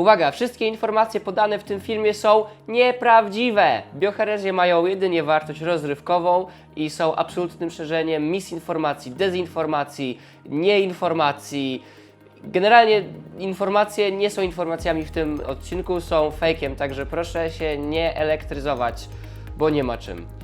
Uwaga, wszystkie informacje podane w tym filmie są nieprawdziwe. Bioherezje mają jedynie wartość rozrywkową i są absolutnym szerzeniem misinformacji, dezinformacji, nieinformacji. Generalnie informacje nie są informacjami w tym odcinku, są fejkiem, także proszę się nie elektryzować, bo nie ma czym.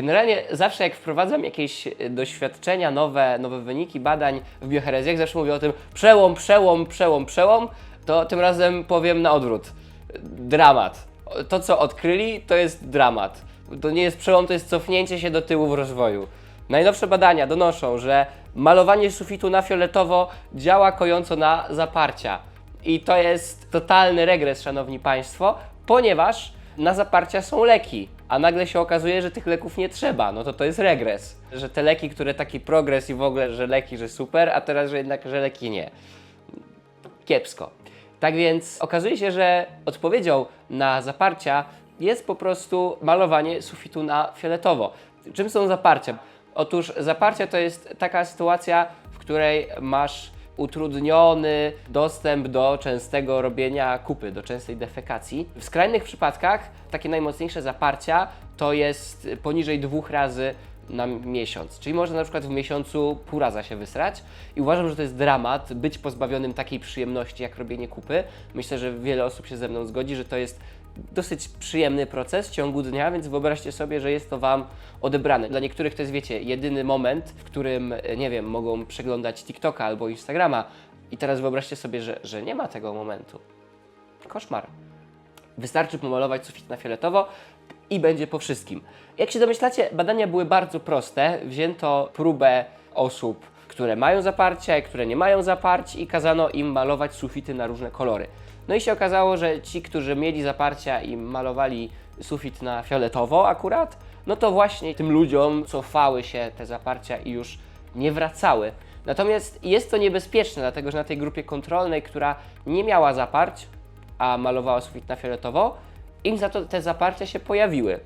Generalnie zawsze jak wprowadzam jakieś e, doświadczenia, nowe, nowe wyniki badań w bioherezjach, zawsze mówię o tym przełom, przełom, przełom, przełom, to tym razem powiem na odwrót. Dramat. To, co odkryli, to jest dramat. To nie jest przełom, to jest cofnięcie się do tyłu w rozwoju. Najnowsze badania donoszą, że malowanie sufitu na fioletowo działa kojąco na zaparcia. I to jest totalny regres, szanowni państwo, ponieważ na zaparcia są leki, a nagle się okazuje, że tych leków nie trzeba. No to to jest regres. Że te leki, które taki progres i w ogóle, że leki, że super, a teraz, że jednak, że leki nie kiepsko. Tak więc okazuje się, że odpowiedzią na zaparcia jest po prostu malowanie sufitu na fioletowo. Czym są zaparcia? Otóż zaparcia to jest taka sytuacja, w której masz utrudniony dostęp do częstego robienia kupy, do częstej defekacji. W skrajnych przypadkach takie najmocniejsze zaparcia to jest poniżej dwóch razy na miesiąc. Czyli można na przykład w miesiącu pół raza się wysrać i uważam, że to jest dramat być pozbawionym takiej przyjemności jak robienie kupy. Myślę, że wiele osób się ze mną zgodzi, że to jest dosyć przyjemny proces w ciągu dnia, więc wyobraźcie sobie, że jest to Wam odebrane. Dla niektórych to jest, wiecie, jedyny moment, w którym, e, nie wiem, mogą przeglądać TikToka albo Instagrama i teraz wyobraźcie sobie, że, że nie ma tego momentu. Koszmar. Wystarczy pomalować sufit na fioletowo i będzie po wszystkim. Jak się domyślacie, badania były bardzo proste. Wzięto próbę osób, które mają zaparcia i które nie mają zaparć i kazano im malować sufity na różne kolory. No i się okazało, że ci, którzy mieli zaparcia i malowali sufit na fioletowo akurat, no to właśnie tym ludziom cofały się te zaparcia i już nie wracały. Natomiast jest to niebezpieczne, dlatego że na tej grupie kontrolnej, która nie miała zaparć, a malowała sufit na fioletowo, im za to te zaparcia się pojawiły.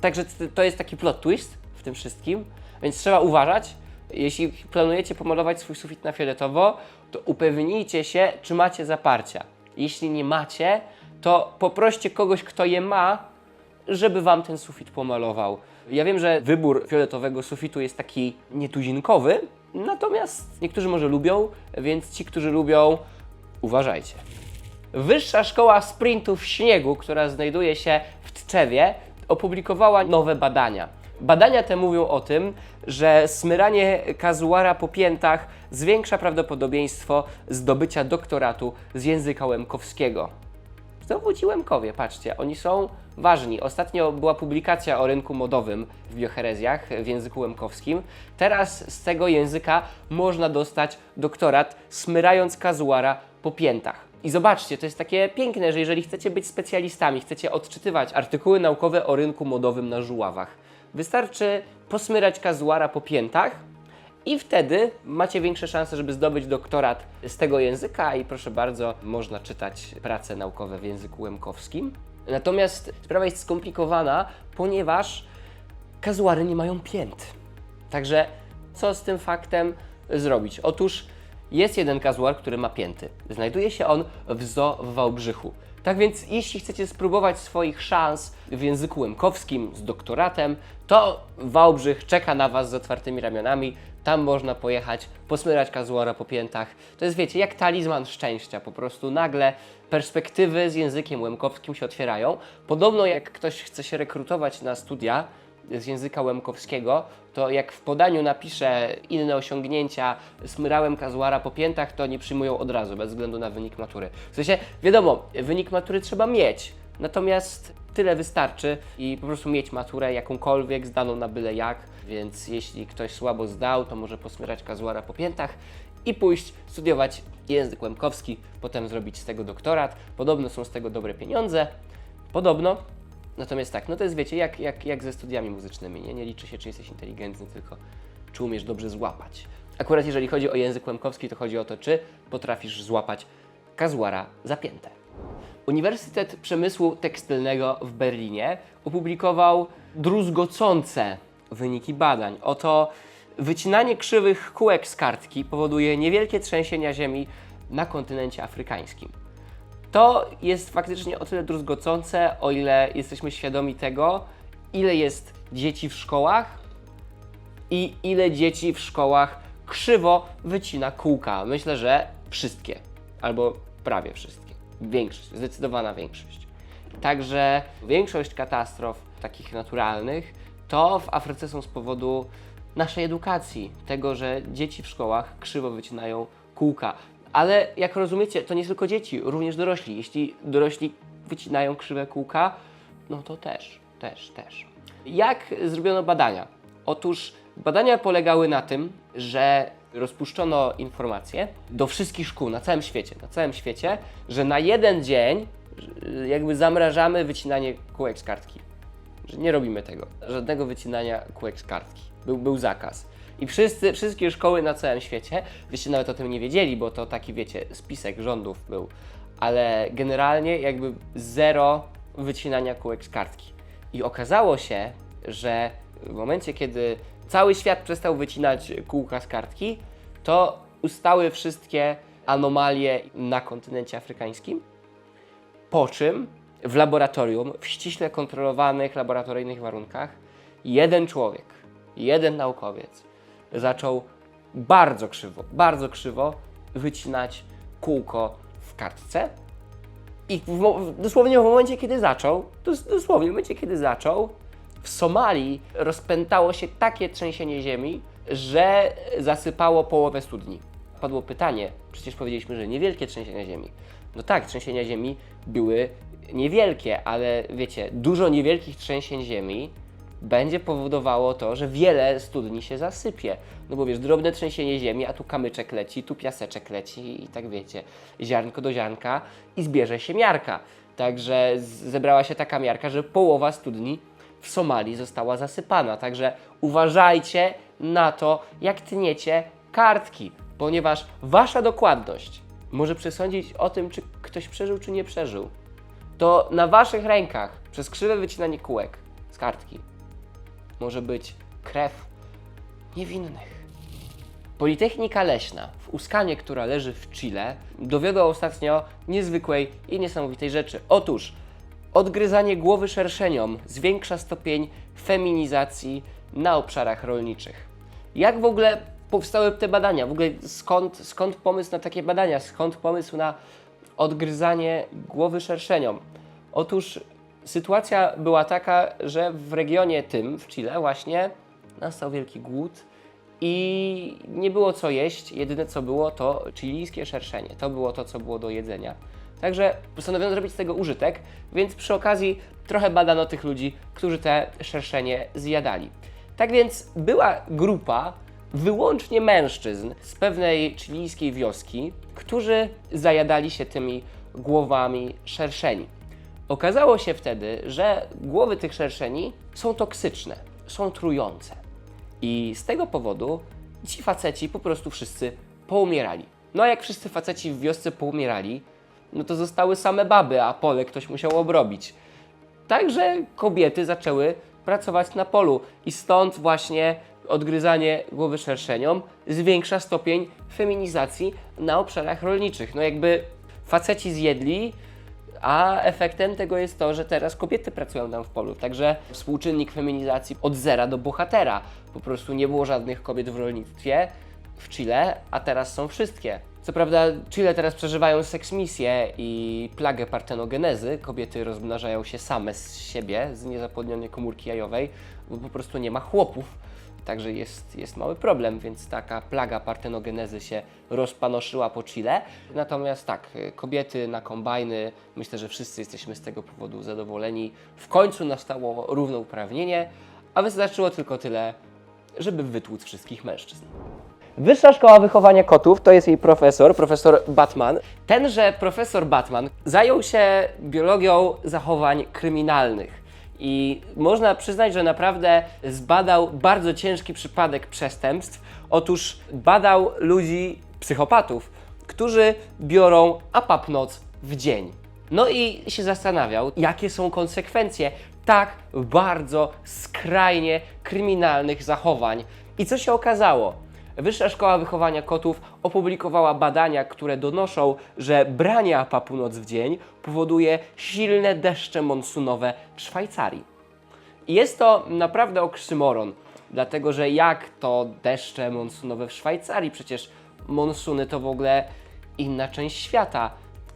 Także to jest taki plot twist w tym wszystkim, więc trzeba uważać. Jeśli planujecie pomalować swój sufit na fioletowo, to upewnijcie się, czy macie zaparcia. Jeśli nie macie, to poproście kogoś, kto je ma, żeby wam ten sufit pomalował. Ja wiem, że wybór fioletowego sufitu jest taki nietuzinkowy, natomiast niektórzy może lubią, więc ci, którzy lubią, uważajcie. Wyższa Szkoła Sprintu w Śniegu, która znajduje się w Tczewie, opublikowała nowe badania. Badania te mówią o tym, że smyranie kazuara po piętach zwiększa prawdopodobieństwo zdobycia doktoratu z języka łemkowskiego. Znowu ci Łemkowie, patrzcie, oni są ważni. Ostatnio była publikacja o rynku modowym w bioherezjach w języku łemkowskim. Teraz z tego języka można dostać doktorat smyrając kazuara po piętach. I zobaczcie, to jest takie piękne, że jeżeli chcecie być specjalistami, chcecie odczytywać artykuły naukowe o rynku modowym na żuławach, wystarczy posmyrać kazuara po piętach i wtedy macie większe szanse, żeby zdobyć doktorat z tego języka i proszę bardzo, można czytać prace naukowe w języku łemkowskim. Natomiast sprawa jest skomplikowana, ponieważ kazuary nie mają pięt. Także co z tym faktem zrobić? Otóż jest jeden kazuar, który ma pięty. Znajduje się on w zoo w Wałbrzychu. Tak więc, jeśli chcecie spróbować swoich szans w języku łemkowskim z doktoratem, to Wałbrzych czeka na Was z otwartymi ramionami. Tam można pojechać, posmyrać kazuara po piętach. To jest, wiecie, jak talizman szczęścia. Po prostu nagle perspektywy z językiem łemkowskim się otwierają. Podobno jak ktoś chce się rekrutować na studia, z języka łemkowskiego, to jak w podaniu napisze inne osiągnięcia, smyrałem kazuara po piętach, to nie przyjmują od razu, bez względu na wynik matury. W sensie, wiadomo, wynik matury trzeba mieć, natomiast tyle wystarczy i po prostu mieć maturę jakąkolwiek, zdaną na byle jak, więc jeśli ktoś słabo zdał, to może posmyrać kazuara po piętach i pójść studiować język łemkowski, potem zrobić z tego doktorat. Podobno są z tego dobre pieniądze, podobno, Natomiast tak, no to jest wiecie, jak, jak, jak ze studiami muzycznymi, nie? nie liczy się, czy jesteś inteligentny, tylko czy umiesz dobrze złapać. Akurat jeżeli chodzi o język łemkowski, to chodzi o to, czy potrafisz złapać kazuara zapięte. Uniwersytet Przemysłu Tekstylnego w Berlinie opublikował druzgocące wyniki badań. Oto wycinanie krzywych kółek z kartki powoduje niewielkie trzęsienia ziemi na kontynencie afrykańskim. To jest faktycznie o tyle druzgocące, o ile jesteśmy świadomi tego, ile jest dzieci w szkołach i ile dzieci w szkołach krzywo wycina kółka. Myślę, że wszystkie, albo prawie wszystkie. Większość, zdecydowana większość. Także większość katastrof takich naturalnych to w Afryce są z powodu naszej edukacji, tego, że dzieci w szkołach krzywo wycinają kółka. Ale jak rozumiecie, to nie tylko dzieci, również dorośli. Jeśli dorośli wycinają krzywe kółka, no to też, też, też. Jak zrobiono badania? Otóż badania polegały na tym, że rozpuszczono informacje do wszystkich szkół na całym świecie, na całym świecie, że na jeden dzień jakby zamrażamy wycinanie kółek z kartki. Że nie robimy tego. Żadnego wycinania kółek z kartki. Był, był zakaz. I wszyscy, wszystkie szkoły na całym świecie, wyście nawet o tym nie wiedzieli, bo to taki, wiecie, spisek rządów był, ale generalnie jakby zero wycinania kółek z kartki. I okazało się, że w momencie, kiedy cały świat przestał wycinać kółka z kartki, to ustały wszystkie anomalie na kontynencie afrykańskim. Po czym w laboratorium, w ściśle kontrolowanych laboratoryjnych warunkach, jeden człowiek, jeden naukowiec zaczął bardzo krzywo, bardzo krzywo wycinać kółko w kartce. I w, dosłownie w momencie, kiedy zaczął, dos, dosłownie w momencie, kiedy zaczął, w Somalii rozpętało się takie trzęsienie ziemi, że zasypało połowę studni. Padło pytanie, przecież powiedzieliśmy, że niewielkie trzęsienia ziemi. No tak, trzęsienia ziemi były niewielkie, ale wiecie, dużo niewielkich trzęsień ziemi będzie powodowało to, że wiele studni się zasypie. No bo wiesz, drobne trzęsienie ziemi, a tu kamyczek leci, tu piaseczek leci i tak wiecie, ziarnko do ziarnka i zbierze się miarka. Także zebrała się taka miarka, że połowa studni w Somalii została zasypana. Także uważajcie na to, jak tniecie kartki, ponieważ wasza dokładność może przesądzić o tym, czy ktoś przeżył, czy nie przeżył. To na waszych rękach przez krzywe wycinanie kółek z kartki może być krew niewinnych. Politechnika Leśna w Uskanie, która leży w Chile, dowiodła ostatnio niezwykłej i niesamowitej rzeczy. Otóż odgryzanie głowy szerszeniom zwiększa stopień feminizacji na obszarach rolniczych. Jak w ogóle powstały te badania? W ogóle skąd, skąd pomysł na takie badania? Skąd pomysł na odgryzanie głowy szerszeniom? Otóż sytuacja była taka, że w regionie tym, w Chile właśnie, nastał wielki głód i nie było co jeść. Jedyne co było to chilijskie szerszenie. To było to, co było do jedzenia. Także postanowiono zrobić z tego użytek, więc przy okazji trochę badano tych ludzi, którzy te szerszenie zjadali. Tak więc była grupa wyłącznie mężczyzn z pewnej chilijskiej wioski, którzy zajadali się tymi głowami szerszeni. Okazało się wtedy, że głowy tych szerszeni są toksyczne, są trujące. I z tego powodu ci faceci po prostu wszyscy poumierali. No a jak wszyscy faceci w wiosce poumierali, no to zostały same baby, a pole ktoś musiał obrobić. Także kobiety zaczęły pracować na polu i stąd właśnie odgryzanie głowy szerszeniom zwiększa stopień feminizacji na obszarach rolniczych. No jakby faceci zjedli, a efektem tego jest to, że teraz kobiety pracują tam w polu. Także współczynnik feminizacji od zera do bohatera. Po prostu nie było żadnych kobiet w rolnictwie w Chile, a teraz są wszystkie. Co prawda, Chile teraz przeżywają seksmisję i plagę partenogenezy. Kobiety rozmnażają się same z siebie, z niezapłodnionej komórki jajowej, bo po prostu nie ma chłopów. Także jest, jest mały problem, więc taka plaga partenogenezy się rozpanoszyła po Chile. Natomiast tak, y, kobiety na kombajny, myślę, że wszyscy jesteśmy z tego powodu zadowoleni. W końcu nastało równouprawnienie, a wystarczyło tylko tyle, żeby wytłuc wszystkich mężczyzn. Wyższa Szkoła Wychowania Kotów to jest jej profesor, profesor Batman. Tenże profesor Batman zajął się biologią zachowań kryminalnych. I można przyznać, że naprawdę zbadał bardzo ciężki przypadek przestępstw. Otóż badał ludzi, psychopatów, którzy biorą apapnoc w dzień. No i się zastanawiał, jakie są konsekwencje tak bardzo skrajnie kryminalnych zachowań. I co się okazało? Wyższa Szkoła Wychowania Kotów opublikowała badania, które donoszą, że branie apa północ w dzień powoduje silne deszcze monsunowe w Szwajcarii. I jest to naprawdę oksymoron, dlatego że jak to deszcze monsunowe w Szwajcarii? Przecież monsuny to w ogóle inna część świata.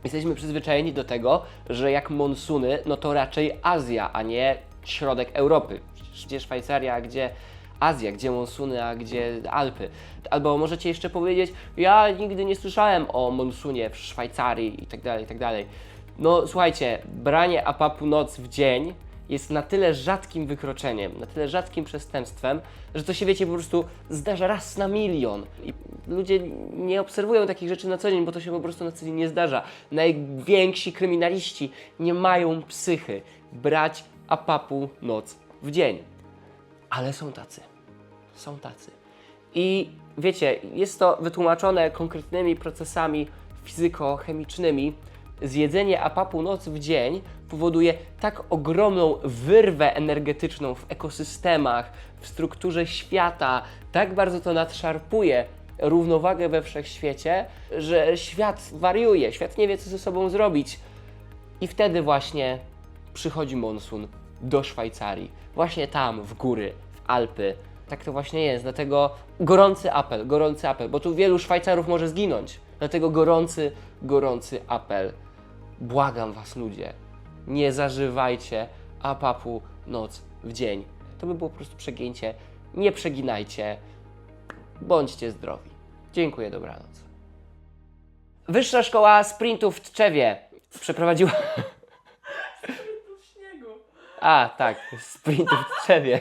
Jesteśmy przyzwyczajeni do tego, że jak monsuny, no to raczej Azja, a nie środek Europy. Przecież gdzie Szwajcaria, a gdzie Azja, gdzie monsuny, a gdzie Alpy. Albo możecie jeszcze powiedzieć, ja nigdy nie słyszałem o monsunie w Szwajcarii i tak dalej, tak dalej. No słuchajcie, branie apapu noc w dzień jest na tyle rzadkim wykroczeniem, na tyle rzadkim przestępstwem, że to się wiecie po prostu zdarza raz na milion. I ludzie nie obserwują takich rzeczy na co dzień, bo to się po prostu na co dzień nie zdarza. Najwięksi kryminaliści nie mają psychy brać apapu noc w dzień. Ale są tacy. Są tacy. I wiecie, jest to wytłumaczone konkretnymi procesami fizyko-chemicznymi. Zjedzenie apapu noc w dzień powoduje tak ogromną wyrwę energetyczną w ekosystemach, w strukturze świata, tak bardzo to nadszarpuje równowagę we wszechświecie, że świat wariuje, świat nie wie, co ze sobą zrobić. I wtedy właśnie przychodzi monsun do Szwajcarii. Właśnie tam, w góry, w Alpy. Tak to właśnie jest. Dlatego gorący apel, gorący apel, bo tu wielu Szwajcarów może zginąć. Dlatego gorący, gorący apel. Błagam Was, ludzie, nie zażywajcie apapu noc w dzień. To by było po prostu przegięcie. Nie przeginajcie. Bądźcie zdrowi. Dziękuję, dobranoc. Wyższa Szkoła Sprintów w Tczewie przeprowadziła... A, tak, sprintów w Tczewie.